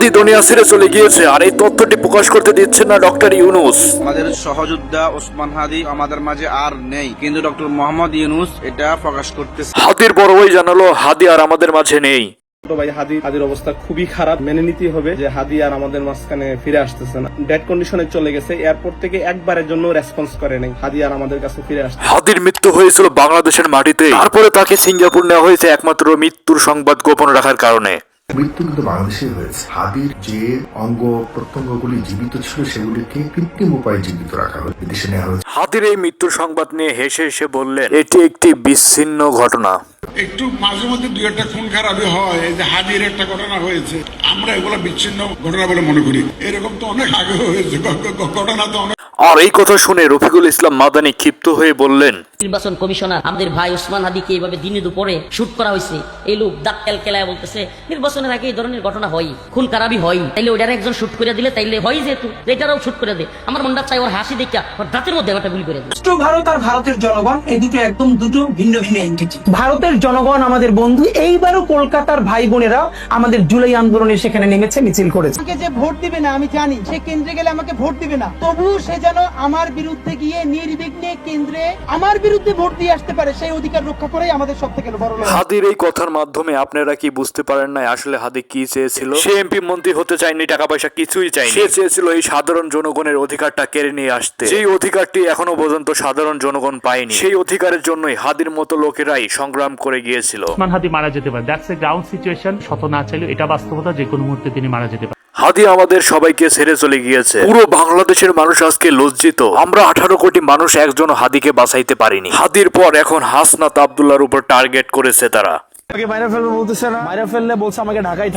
হাদি দুনিয়া ছেড়ে চলে গিয়েছে আর এই তথ্যটি প্রকাশ করতে দিচ্ছেন না ডক্টর ইউনুস। আমাদের সহযোদ্ধা ওসমান হাদি আমাদের মাঝে আর নেই কিন্তু ডক্টর মোহাম্মদ ইউনুস এটা প্রকাশ করতেছে। হাদির বড় ভাই জানালো হাদি আর আমাদের মাঝে নেই। ছোট ভাই হাদি হাদির অবস্থা খুবই খারাপ। মেনে নিতে হবে যে হাদি আর আমাদের মাঝখানে ফিরে আসতেছে না। ডেড কন্ডিশনে চলে গেছে এয়ারপোর্ট থেকে একবারের জন্য রেসপন্স করে নাই। হাদি আর আমাদের কাছে ফিরে আসছে। হাদির মৃত্যু হয়েছিল বাংলাদেশের মাটিতে। তারপরে তাকে সিঙ্গাপুর নেওয়া হয়েছে একমাত্র মৃত্যুর সংবাদ গোপন রাখার কারণে। মৃত্যু কিন্তু বাংলাদেশে হয়েছে। হাদির যে অঙ্গ প্রত্যঙ্গগুলি জীবিত ছিল সেগুলিকে কৃত্রিম উপায়ে জীবিত রাখা হয়েছে বিদেশে নেওয়া হয়েছে। হাদির এই মৃত্যুর সংবাদ নিয়ে হেসে হেসে বললেন এটি একটি বিচ্ছিন্ন ঘটনা। একটু মাঝে মধ্যে দুই একটা খুন খারাপি হয় যে হাজির একটা ঘটনা হয়েছে। আমরা এগুলো বিচ্ছিন্ন ঘটনা বলে মনে করি। এরকম তো অনেক আগে হয়েছে ঘটনা তো অনেক আর এই কথা শুনে রফিকুল ইসলাম মাদানি ক্ষিপ্ত হয়ে বললেন নির্বাচন কমিশনার আমাদের ভাই ওসমান হাদিকে এইভাবে দিনে দুপুরে শুট করা হয়েছে। এই লোক দাঁত কেলকেলায় বলতেছে নির্বাচনের আগে এই ধরনের ঘটনা হয় খুন খারাপই হয়। তাইলে ওইটার একজন শুট করে দিলে তাইলে হয় যেহেতু এটারও শুট করে দে। আমার মনটা চাই ওর হাসি দেখা ওর দাঁতের মধ্যে একটা গুলি করে দেয় রাষ্ট্র ভারত আর ভারতের জনগণ এই দুটো একদম দুটো ভিন্ন ভিন্ন এন্টিটি ভারতের জনগণ আমাদের বন্ধু এইবারও কলকাতার ভাই বোনেরা আমাদের জুলাই আন্দোলনে সেখানে নেমেছে মিছিল করেছে। আমাকে যে ভোট দিবে না আমি জানি। সে কেন্দ্রে গেলে আমাকে ভোট দিবে না। তবুও সে যেন আমার বিরুদ্ধে গিয়ে নির্বিঘ্নে কেন্দ্রে আমার বিরুদ্ধে ভোট দিয়ে আসতে পারে সেই অধিকার রক্ষা করাই আমাদের সব থেকে বড় হাদির এই কথার মাধ্যমে আপনারা কি বুঝতে পারেন না আসলে হাদি কি চেয়েছিল? সে এমপি মন্ত্রী হতে চায়নি টাকা পয়সা কিছুই চায়নি। সে চেয়েছিল এই সাধারণ জনগণের অধিকারটা কেড়ে নিয়ে আসতে। সেই অধিকারটি এখনও পর্যন্ত সাধারণ জনগণ পায়নি। সেই অধিকারের জন্যই হাদির মতো লোকেরাই সংগ্রাম করে গিয়েছিল। ওসমান হাদি মারা যেতে পারে। দ্যাটস এ গ্রাউন্ড সিচুয়েশন শত না চাইলেও এটা বাস্তবতা যে কোনো মুহূর্তে তিনি মারা যেতে পারেন হাদি আমাদের সবাইকে ছেড়ে চলে গিয়েছে। পুরো বাংলাদেশের মানুষ আজকে লজ্জিত। আমরা আঠারো কোটি মানুষ একজন হাদিকে বাঁচাইতে পারিনি। হাদির পর এখন হাসনাত আবদুল্লার উপর টার্গেট করেছে তারা।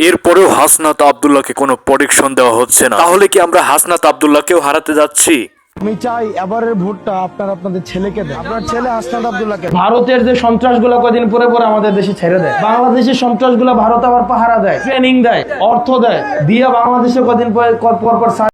এরপরেও হাসনাত আবদুল্লাহকে কোনো প্রোটেকশন দেওয়া হচ্ছে না। তাহলে কি আমরা হাসনাত আবদুল্লাহকেও হারাতে যাচ্ছি? আমি চাই এবারের ভোটটা আপনার আপনাদের ছেলেকে দেন। আপনার ছেলে আসনাদ আব্দুল্লাহকে ভারতের যে সন্ত্রাসগুলো কদিন পরে পরে আমাদের দেশে ছেড়ে দেয়, বাংলাদেশের সন্ত্রাসগুলো ভারত আবার পাহারা দেয় ট্রেনিং দেয়, অর্থ দেয়, দিয়ে বাংলাদেশে কদিন পর পর পর